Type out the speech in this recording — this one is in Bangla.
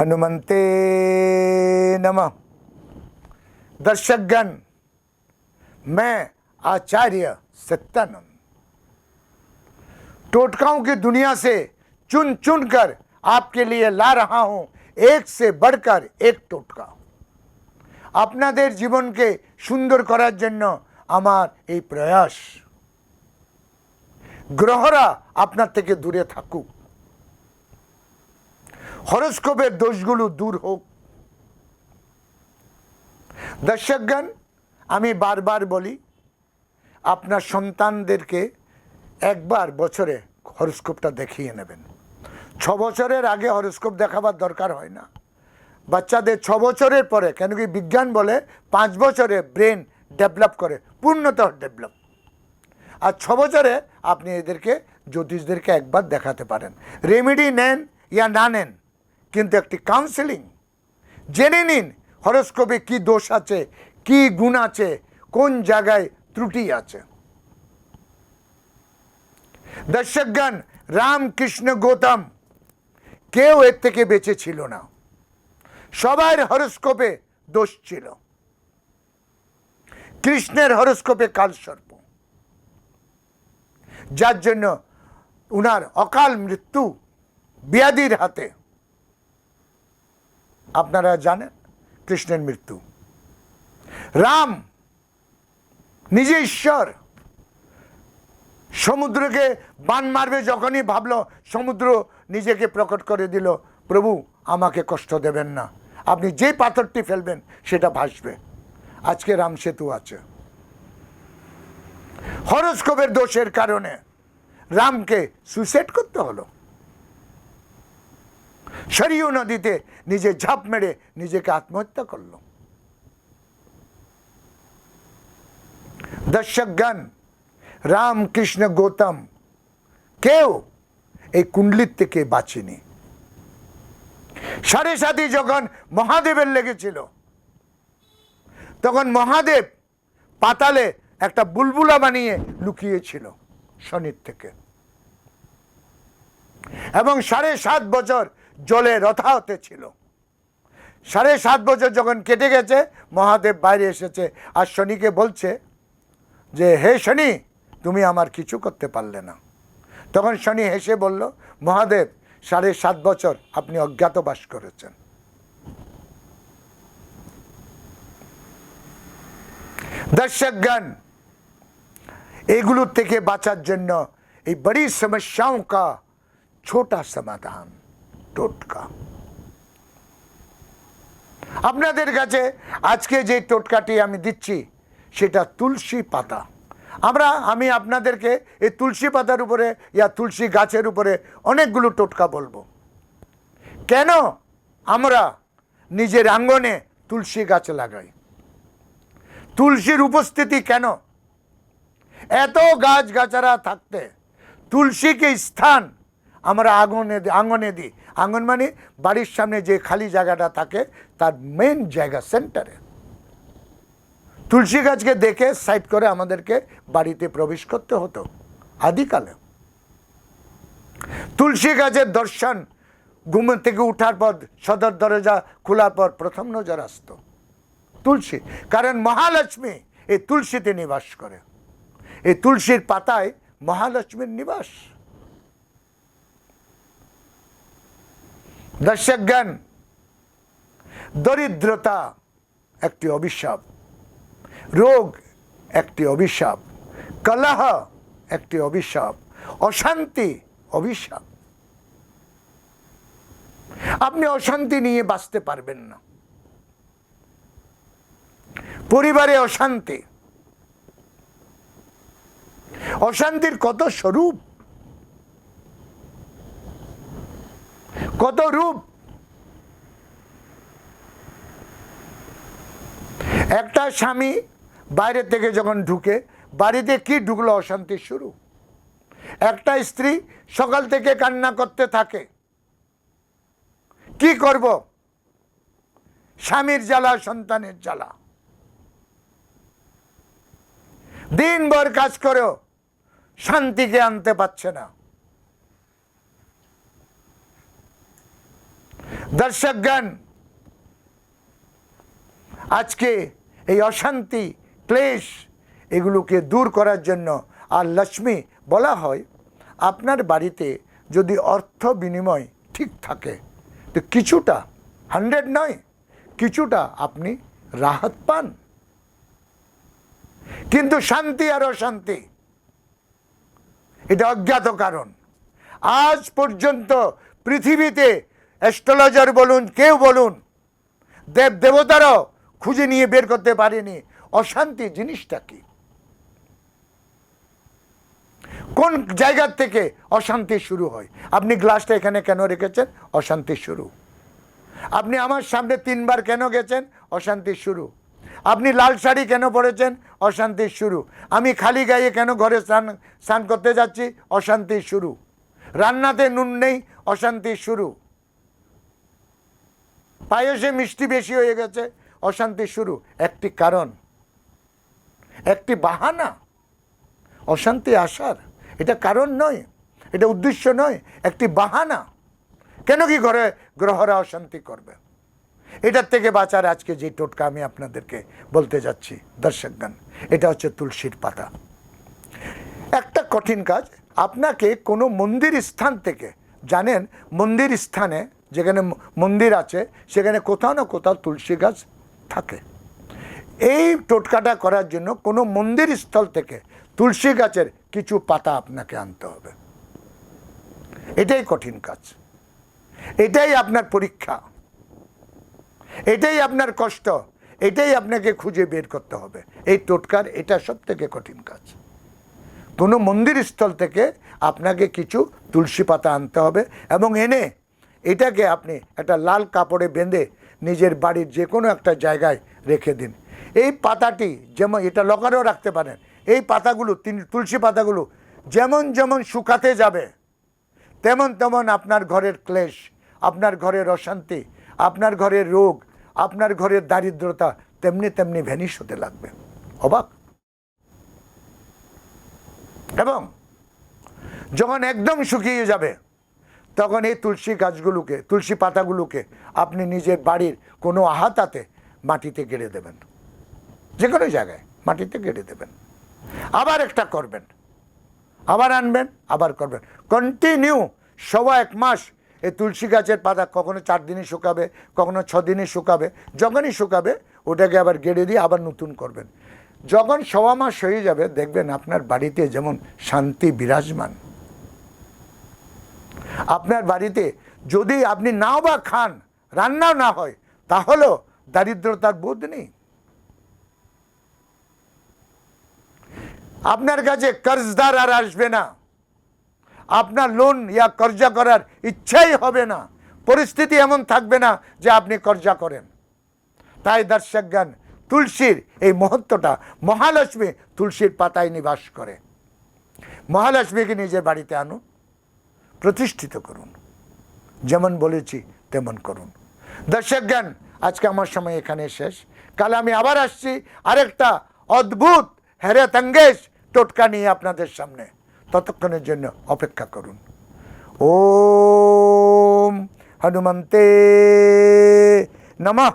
हनुमंते नमः। दर्शकगण, मैं आचार्य सत्यानंद। टोटकाओं की दुनिया से चुन चुन कर आपके लिए ला रहा हूँ এক সে বড়কার এক টোটকা। আপনাদের জীবনকে সুন্দর করার জন্য আমার এই প্রয়াস। গ্রহরা আপনার থেকে দূরে থাকুক। হরস্কোপের দোষগুলো দূর হোক। দর্শকগণ, আমি বারবার বলি, আপনার সন্তানদেরকে একবার বছরে হরস্কোপটা দেখিয়ে নেবেন। ছ বছরের আগে হরস্কোপ দেখাবার দরকার হয় না। বাচ্চাদের ছ বছরের পরে, কেন কি বিজ্ঞান বলে পাঁচ বছরে ব্রেন ডেভেলপ করে, পূর্ণতঃ ডেভেলপ। আর ছ বছরে আপনি এদেরকে, জ্যোতিষদেরকে একবার দেখাতে পারেন। রেমেডি নেন ইয়া না নেন, কিন্তু একটি কাউন্সেলিং জেনে নিন হরস্কোপে কি দোষ আছে, কি গুণ আছে, কোন জায়গায় ত্রুটি আছে। দর্শকগণ, রামকৃষ্ণ গৌতম কেউ এর থেকে বেঁচে ছিল না। সবার হরস্কোপে দোষ ছিল। কৃষ্ণের হরস্কোপে কালসর্প যার জন্য উনার অকাল মৃত্যু ব্যাধির হাতে। আপনারা জানেন কৃষ্ণের মৃত্যু। রাম নিজে ঈশ্বর। সমুদ্রকে বান মারবে যখনই ভাবলো সমুদ্র নিজেকে প্রকট করে দিল, প্রভু, আমাকে কষ্ট দেবেন না। আপনি যে পাথরটি ফেলবেন, সেটা ভাসবে। আজকে রাম সেতু আছে। হরস্কোপের দোষের কারণে রামকে সুইসাইড করতে হলো। সরিয় নদীতে নিজে ঝাঁপ মেরে নিজেকে আত্মহত্যা করল। দর্শকগণ, রামকৃষ্ণ গৌতম, কেউ এই কুণ্ডলির থেকে বাঁচেনি। সাড়ে সাথী যখন মহাদেবের লেগেছিল, তখন মহাদেব পাতালে একটা বুলবুলা বানিয়ে লুকিয়েছিল শনির থেকে। এবং সাড়ে সাত বছর জলে রথাহতে ছিল। সাড়ে সাত বছর যখন কেটে গেছে, মহাদেব বাইরে এসেছে আর শনিকে বলছে যে, হে শনি, তুমি আমার কিছু করতে পারলে না। তখন শনি হেসে বলল, মহাদেব, সাড়ে সাত বছর আপনি অজ্ঞাতবাস করেছেন। দর্শক গান এগুলো থেকে বাঁচার জন্য এই বড়ি সমস্যাও কা, ছোটা সমাধান, টোটকা। আপনাদের কাছে আজকে যে টোটকাটি আমি দিচ্ছি, সেটা তুলসী পাতা। আমরা, আমি আপনাদেরকে এই তুলসী পাতার উপরে ইয়া তুলসী গাছের উপরে অনেকগুলো টোটকা বলব। কেন আমরা নিজের আঙ্গনে তুলসী গাছ লাগাই? তুলসীর উপস্থিতি কেন? এত গাছ গাছারা থাকতে তুলসীকে স্থান আমরা আঙনে আঙনে দিই। আঙন মানে বাড়ির সামনে যে খালি জায়গাটা থাকে, তার মেন জায়গা সেন্টারে তুলসী গাছকে দেখে সাইড করে আমাদেরকে বাড়িতে প্রবেশ করতে হতো, আদিকালে। তুলসী গাছের দর্শন, ঘুম থেকে উঠার পর, সদর দরজা খোলার পর প্রথম নজর আসতো তুলসী। কারণ মহালক্ষ্মী এই তুলসীতে নিবাস করে। এই তুলসীর পাতায় মহালক্ষ্মীর নিবাস। দর্শকগণ, দরিদ্রতা একটি অভিশাপ। রোগ একটি অভিশাপ, কলহ একটি অভিশাপ, অশান্তি অভিশাপ। আপনি অশান্তি নিয়ে বাঁচতে পারবেন না। পরিবারে অশান্তি। অশান্তির কত স্বরূপ? কত রূপ? একটা স্বামী বাইরে থেকে যখন ঢুকে, বাড়িতে কি ঢুকলো অশান্তির শুরু? একটা স্ত্রী সকাল থেকে কান্না করতে থাকে। কি করব? স্বামীর জ্বালা, সন্তানের জ্বালা। দিনভর কাজ করেও শান্তিকে আনতে পারছে না। দর্শকগণ, আজকে এই অশান্তি ক্লেশ এগুলোকে দূর করার জন্য আর লক্ষ্মী বলা হয়, আপনার বাড়িতে যদি অর্থ বিনিময় ঠিক থাকে, তো কিছুটা হান্ড্রেড নয়, কিছুটা আপনি রাহত পান। কিন্তু শান্তি আর অশান্তি, এটা অজ্ঞাত কারণ। আজ পর্যন্ত পৃথিবীতে অ্যাস্ট্রোলজার বলুন, কেউ বলুন দেব দেবতারাও খুঁজে নিয়ে বের করতে পারেনি। অশান্তি জিনিসটা কি? কোন জায়গার থেকে অশান্তি শুরু হয়? আপনি গ্লাসটা এখানে কেন রেখেছেন? অশান্তি শুরু। আপনি আমার সামনে তিনবার কেন গেছেন? অশান্তি শুরু। আপনি লাল শাড়ি কেন পরেছেন? অশান্তির শুরু। আমি খালি গায়ে কেন ঘরে স্নান স্নান করতে যাচ্ছি? অশান্তির শুরু। রান্নাতে নুন নেই? অশান্তির শুরু। পায়েসে মিষ্টি বেশি হয়ে গেছে? অশান্তি শুরু। একটি কারণ একটি বাহানা। অশান্তি আসার এটা কারণ নয়, এটা উদ্দেশ্য নয়, একটি বাহানা। কেন কি ঘরে গ্রহরা অশান্তি করবে। এটার থেকে বাঁচার আজকে যে টোটকা আমি আপনাদেরকে বলতে যাচ্ছি, দর্শকগণ, এটা হচ্ছে তুলসীর পাতা। একটা কঠিন কাজ, আপনাকে কোনো মন্দির স্থান থেকে, জানেন, মন্দির স্থানে, যেখানে মন্দির আছে, সেখানে কোথাও না কোথাও তুলসী গাছ থাকে। এই টোটকাটা করার জন্য কোনো মন্দির স্থল থেকে তুলসী গাছের কিছু পাতা আপনাকে আনতে হবে। এটাই কঠিন কাজ। এটাই আপনার পরীক্ষা। এটাই আপনার কষ্ট। এটাই আপনাকে খুঁজে বের করতে হবে। এই টোটকার এটা সব থেকে কঠিন কাজ। কোনো মন্দির স্থল থেকে আপনাকে কিছু তুলসী পাতা আনতে হবে এবং এনে এটাকে আপনি একটা লাল কাপড়ে বেঁধে নিজের বাড়ির যে কোনো একটা জায়গায় রেখে দিন। এই পাতাটি যেমন এটা লকারেও রাখতে পারেন, এই পাতাগুলো, তিন তুলসী পাতাগুলো যেমন যেমন শুকাতে যাবে, তেমন তেমন আপনার ঘরের ক্লেশ, আপনার ঘরের অশান্তি, আপনার ঘরের রোগ, আপনার ঘরের দারিদ্রতা তেমনি তেমনি ভ্যানিশ হতে লাগবে। অবাক? এবং যখন একদম শুকিয়ে যাবে, তখন এই তুলসী গাছগুলোকে, তুলসী পাতাগুলোকে আপনি নিজের বাড়ির কোনো আহাতাতে মাটিতে গেড়ে দেবেন। যে কোনো জায়গায় মাটিতে গেড়ে দেবেন। আবার একটা করবেন। আবার আনবেন, আবার করবেন। কন্টিনিউ সবা এক মাস। এই তুলসী গাছের পাতা কখনো চার দিনে শুকাবে, কখনো ছ দিনে শুকাবে, যখনই শুকাবে, ওটাকে আবার গেড়ে দিয়ে আবার নতুন করবেন। যখন সবা মাস হয়ে যাবে, দেখবেন আপনার বাড়িতে যেমন শান্তি বিরাজমান। আপনার বাড়িতে যদি আপনি নাও বা খান, রান্নাও না হয়, তাহলেও দারিদ্রতার বোধ নেই। আপনার কাছে কর্জদার আর আসবে না। আপনার লোন ইয়া কর্জা করার ইচ্ছাই হবে না। পরিস্থিতি এমন থাকবে না যে আপনি কর্জা করেন। তাই দর্শকগণ তুলসীর এই মহত্বটা মহালক্ষ্মী তুলসীর পাতায় নিবাস করে। মহালক্ষ্মীকে নিজের বাড়িতে আনুন, প্রতিষ্ঠিত করুন। যেমন বলেছি, তেমন করুন। দর্শকগণ আজকে আমার সময় এখানে শেষ। কাল আমি আবার আসছি আরেকটা অদ্ভুত হেরেতঙ্গেশ টোটকা নিয়ে আপনাদের সামনে। ততক্ষণের জন্য অপেক্ষা করুন। ও হনুমন্তে নমঃ।